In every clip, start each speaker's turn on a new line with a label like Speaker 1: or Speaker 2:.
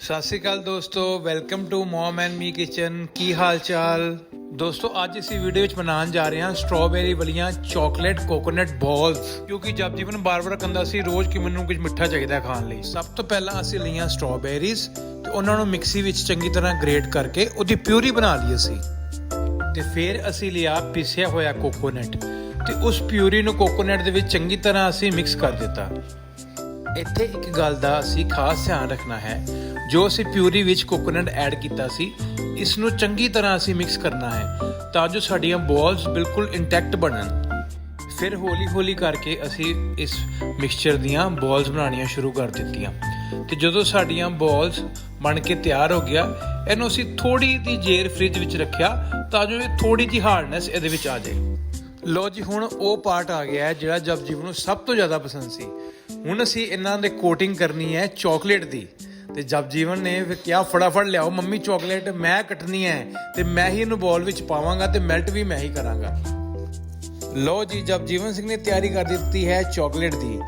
Speaker 1: ਸਤਿ ਸ਼੍ਰੀ ਅਕਾਲ ਦੋਸਤੋ welcome to mum and me kitchen ਕੀ ਹਾਲ ਚਾਲ ਦੋਸਤੋ, ਅੱਜ ਅਸੀਂ ਵੀਡੀਓ ਵਿੱਚ ਬਣਾਉਣ ਜਾ ਰਹੇ ਹਾਂ ਸਟ੍ਰਾਬੇਰੀ ਵਾਲੀਆਂ ਚਾਕਲੇਟ ਕੋਕੋਨਟ ਬਾਲਸ ਕਿਉਂਕਿ ਜਬ ਜੀਵਨ ਬਾਰ-ਬਾਰ ਕਹਿੰਦਾ ਸੀ, ਰੋਜ਼ ਕਿ ਮੈਨੂੰ ਕੁਝ ਮਿੱਠਾ ਚਾਹੀਦਾ ਖਾਣ ਲਈ। ਸਭ ਤੋਂ ਪਹਿਲਾਂ ਅਸੀਂ ਲਈਆਂ ਸਟ੍ਰਾਬੇਰੀਜ਼ ਤੇ ਉਹਨਾਂ ਨੂੰ ਮਿਕਸੀ ਵਿੱਚ ਚੰਗੀ ਤਰ੍ਹਾਂ ਗ੍ਰੇਟ ਕਰਕੇ ਉਹਦੀ ਪਿਊਰੀ ਬਣਾ ਲਈ ਅਸੀਂ। ਤੇ ਫਿਰ ਅਸੀਂ ਲਿਆ ਪਿਸਿਆ ਹੋਇਆ ਕੋਕੋਨਟ ਤੇ ਉਸ ਪਿਊਰੀ ਨੂੰ ਕੋਕੋਨਟ ਦੇ ਵਿੱਚ ਚੰਗੀ ਤਰ੍ਹਾਂ ਅਸੀਂ ਮਿਕਸ ਕਰ ਦਿੱਤਾ। ਇੱਥੇ ਇੱਕ ਗੱਲ ਦਾ ਅਸੀਂ ਖਾਸ ਧਿਆਨ ਰੱਖਣਾ ਹੈ ਜੋ ਅਸੀਂ ਪਿਊਰੀ ਵਿੱਚ ਕੋਕੋਨਟ ਐਡ ਕੀਤਾ ਸੀ ਇਸ ਨੂੰ ਚੰਗੀ ਤਰ੍ਹਾਂ ਅਸੀਂ ਮਿਕਸ ਕਰਨਾ ਹੈ, ਤਾਂ ਜੋ ਸਾਡੀਆਂ ਬਾਲਸ ਬਿਲਕੁਲ ਇੰਟੈਕਟ ਬਣਨ। ਫਿਰ ਹੌਲੀ-ਹੌਲੀ ਕਰਕੇ ਅਸੀਂ ਇਸ ਮਿਕਸਚਰ ਦੀਆਂ ਬਾਲਸ ਬਣਾਉਣੀਆਂ ਸ਼ੁਰੂ ਕਰ ਦਿੱਤੀਆਂ। ਤੇ ਜਦੋਂ ਸਾਡੀਆਂ ਬਾਲਸ ਬਣ ਕੇ ਤਿਆਰ ਹੋ ਗਿਆ, ਇਹਨੂੰ ਅਸੀਂ ਥੋੜੀ ਦੀ ਜੇਰ ਫ੍ਰਿਜ ਵਿੱਚ ਰੱਖਿਆ, ਤਾਂ ਜੋ ਇਹ ਥੋੜੀ ਜਿਹੀ ਹਾਰਡਨੈਸ ਇਹਦੇ ਵਿੱਚ ਆ ਜਾਏ। ਲੋ ਜੀ, ਹੁਣ ਉਹ ਪਾਰਟ ਆ ਗਿਆ ਹੈ ਜਿਹੜਾ ਜਪਜੀਵ ਨੂੰ ਸਭ ਤੋਂ ਜ਼ਿਆਦਾ ਪਸੰਦ ਸੀ। ਹੁਣ ਅਸੀਂ ਇਹਨਾਂ ਦੇ ਕੋਟਿੰਗ ਕਰਨੀ ਹੈ ਚਾਕਲੇਟ ਦੀ। ਤੇ ਜਪਜੀਵਨ ਨੇ ਫਿਰ ਕਿਹਾ, ਫਟਾਫਟ ਲਿਆਓ, ਮੰਮੀ ਚਾਕਲੇਟ ਮੈਂ ਕੱਟਣੀ ਹੈ ਤੇ ਮੈਂ ਹੀ ਇਹਨੂੰ ਬੋਲ ਵਿੱਚ ਪਾਵਾਂਗਾ ਤੇ ਮੈਲਟ ਵੀ ਮੈਂ ਹੀ ਕਰਾਂਗਾ। ਲੋ ਜੀ ਜਪਜੀਵਨ ਸਿੰਘ ਨੇ ਤਿਆਰੀ ਕਰ ਦਿੱਤੀ ਹੈ ਚਾਕਲੇਟ ਦੀ।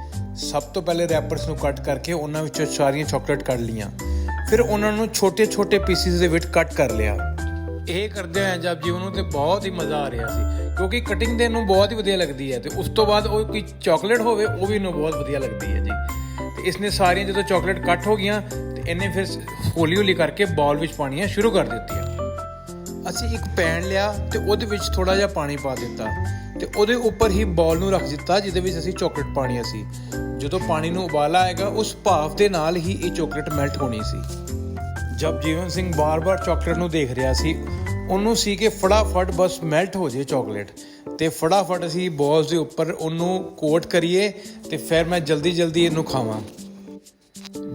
Speaker 1: ਸਭ ਤੋਂ ਪਹਿਲੇ ਰੈਪਰਸ ਨੂੰ ਕੱਟ ਕਰਕੇ ਉਹਨਾਂ ਵਿੱਚੋਂ ਸਾਰੀਆਂ ਚਾਕਲੇਟ ਕੱਢ ਲੀਆਂ ਫਿਰ ਉਹਨਾਂ ਨੂੰ ਛੋਟੇ-ਛੋਟੇ ਪੀਸਿਸ ਦੇ ਵਿੱਚ ਕੱਟ ਕਰ ਲਿਆ। ਇਹ ਕਰਦੇ ਹੋਏ ਜਪਜੀਵਨ ਨੂੰ ਤੇ ਬਹੁਤ ਹੀ ਮਜ਼ਾ ਆ ਰਿਹਾ ਸੀ, ਕਿਉਂਕਿ ਕਟਿੰਗ ਦੇ ਨੂੰ ਬਹੁਤ ਹੀ ਵਧੀਆ ਲੱਗਦੀ ਹੈ ਤੇ ਉਸ ਤੋਂ ਬਾਅਦ ਉਹ ਕੋਈ ਚਾਕਲੇਟ ਹੋਵੇ, ਉਹ ਵੀ ਨੂੰ ਬਹੁਤ ਵਧੀਆ ਲੱਗਦੀ ਹੈ ਜੀ। ਤੇ ਇਸਨੇ ਸਾਰੀਆਂ ਜਦੋਂ ਚਾਕਲੇਟ ਕੱਟ ਹੋ ਗਈਆਂ ਇਹਨੇ ਫਿਰ ਹੌਲੀ ਹੌਲੀ ਕਰਕੇ ਬਾਲ ਵਿੱਚ ਪਾਣੀਆਂ ਸ਼ੁਰੂ ਕਰ ਦਿੱਤੀਆਂ। ਅਸੀਂ ਇੱਕ ਪੈਨ ਲਿਆ ਤੇ ਉਹਦੇ ਵਿੱਚ ਥੋੜਾ ਜਿਹਾ ਪਾਣੀ ਪਾ ਦਿੱਤਾ ਤੇ ਉਹਦੇ ਉੱਪਰ ਹੀ ਬਾਲ ਨੂੰ ਰੱਖ ਦਿੱਤਾ, ਜਿਹਦੇ ਵਿੱਚ ਅਸੀਂ ਚਾਕਲੇਟ ਪਾਣੀ ਸੀ। ਜਦੋਂ ਪਾਣੀ ਨੂੰ ਉਬਾਲਾ ਆਏਗਾ, ਉਸ ਭਾਫ ਦੇ ਨਾਲ ਹੀ ਇਹ ਚਾਕਲੇਟ ਮੈਲਟ ਹੋਣੀ ਸੀ। ਜਦ ਜੀਵਨ ਸਿੰਘ ਬਾਰ-ਬਾਰ ਚਾਕਲੇਟ ਨੂੰ ਦੇਖ ਰਿਹਾ ਸੀ, ਉਹਨੂੰ ਸੀ ਕਿ ਫਟਾਫਟ ਬਸ ਮੈਲਟ ਹੋ ਜੇ ਚਾਕਲੇਟ ਤੇ ਫਟਾਫਟ ਅਸੀਂ ਬਾਲਸ ਦੇ ਉੱਪਰ ਉਹਨੂੰ ਕੋਟ ਕਰੀਏ ਤੇ ਫਿਰ ਮੈਂ ਜਲਦੀ-ਜਲਦੀ ਇਹਨੂੰ ਖਾਵਾਂ।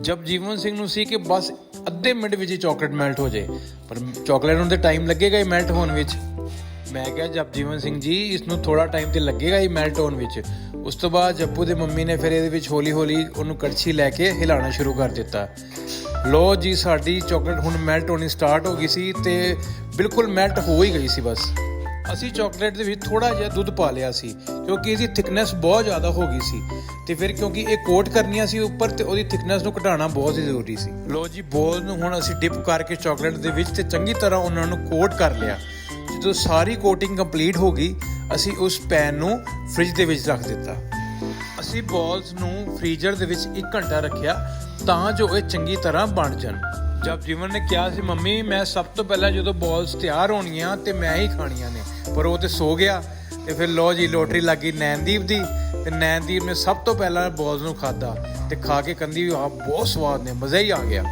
Speaker 1: ਜਬ ਜੀਵਨ ਸਿੰਘ ਨੂੰ ਸੀ ਕਿ ਬਸ ਅੱਧੇ ਮਿੰਟ ਵਿੱਚ ਹੀ ਚਾਕਲੇਟ ਮੈਲਟ ਹੋ ਜਾਏ ਪਰ ਚਾਕਲੇਟ ਨੂੰ ਤੇ ਟਾਈਮ ਲੱਗੇਗਾ ਹੀ ਮੈਲਟ ਹੋਣ ਵਿੱਚ। ਮੈਂ ਕਿਹਾ, ਜਬ ਜੀਵਨ ਸਿੰਘ ਜੀ ਇਸ ਨੂੰ ਥੋੜਾ ਟਾਈਮ ਤੇ ਲੱਗੇਗਾ ਹੀ ਮੈਲਟ ਹੋਣ ਵਿੱਚ। ਉਸ ਤੋਂ ਬਾਅਦ ਜੱਪੂ ਦੇ ਮੰਮੀ ਨੇ ਫਿਰ ਇਹਦੇ ਵਿੱਚ ਹੌਲੀ-ਹੌਲੀ ਉਹਨੂੰ ਕੜਛੀ ਲੈ ਕੇ ਹਿਲਾਉਣਾ ਸ਼ੁਰੂ ਕਰ ਦਿੱਤਾ। ਲੋ ਜੀ, ਸਾਡੀ ਚਾਕਲੇਟ ਹੁਣ ਮੈਲਟ ਹੋਣੀ ਸਟਾਰਟ ਹੋ ਗਈ ਸੀ ਤੇ ਬਿਲਕੁਲ ਮੈਲਟ ਹੋ ਹੀ ਗਈ ਸੀ ਬਸ। ਅਸੀਂ ਚਾਕਲੇਟ ਦੇ ਵਿੱਚ ਥੋੜਾ ਜਿਹਾ ਦੁੱਧ ਪਾ ਲਿਆ ਸੀ, ਕਿਉਂਕਿ ਇਹਦੀ ਥਿਕਨੈਸ ਬਹੁਤ ਜ਼ਿਆਦਾ ਹੋ ਗਈ ਸੀ। ਤੇ ਫਿਰ ਕਿਉਂਕਿ ਇਹ ਕੋਟ ਕਰਨੀਆਂ ਸੀ ਉੱਪਰ ਤੇ ਉਹਦੀ ਥਿਕਨੈਸ ਨੂੰ ਘਟਾਉਣਾ ਬਹੁਤ ਹੀ ਜ਼ਰੂਰੀ ਸੀ। ਲੋ ਜੀ, ਬੋਲ ਨੂੰ ਹੁਣ ਅਸੀਂ ਡਿਪ ਕਰਕੇ ਚਾਕਲੇਟ ਦੇ ਵਿੱਚ ਤੇ ਚੰਗੀ ਤਰ੍ਹਾਂ ਉਹਨਾਂ ਨੂੰ ਕੋਟ ਕਰ ਲਿਆ। ਜਦੋਂ ਸਾਰੀ ਕੋਟਿੰਗ ਕੰਪਲੀਟ ਹੋ ਗਈ, ਅਸੀਂ ਉਸ ਪੈਨ ਨੂੰ ਫ੍ਰਿਜ ਦੇ ਵਿੱਚ ਰੱਖ ਦਿੱਤਾ। ਅਸੀਂ ਬੋਲਸ ਨੂੰ ਫ੍ਰੀਜ਼ਰ ਦੇ ਵਿੱਚ 1 ਘੰਟਾ ਰੱਖਿਆ ਤਾਂ ਜੋ ਇਹ ਚੰਗੀ ਤਰ੍ਹਾਂ ਬਣ ਜਾਣ। ਜਦ ਜੀਵਨ ਨੇ ਕਿਹਾ ਸੀ, ਮੰਮੀ, ਮੈਂ ਸਭ ਤੋਂ ਪਹਿਲਾਂ ਜਦੋਂ ਬੋਲਸ ਤਿਆਰ ਹੋਣੀਆਂ ਤੇ ਮੈਂ ਹੀ ਖਾਣੀਆਂ ਨੇ। ਪਰ ਉਹ ਤੇ ਸੋ ਗਿਆ ਤੇ ਫਿਰ ਲੋ ਜੀ, ਲੋਟਰੀ ਲੱਗੀ ਨੈਨਦੀਪ ਦੀ ਤੇ ਨੈਨਦੀਪ ਨੇ ਸਭ ਤੋਂ ਪਹਿਲਾਂ ਬਾਲਸ ਨੂੰ ਖਾਦਾ ਤੇ ਖਾ ਕੇ ਕੰਦੀ ਆ ਬਹੁਤ ਸਵਾਦ ਨੇ, ਮਜ਼ਾ ਹੀ ਆ ਗਿਆ।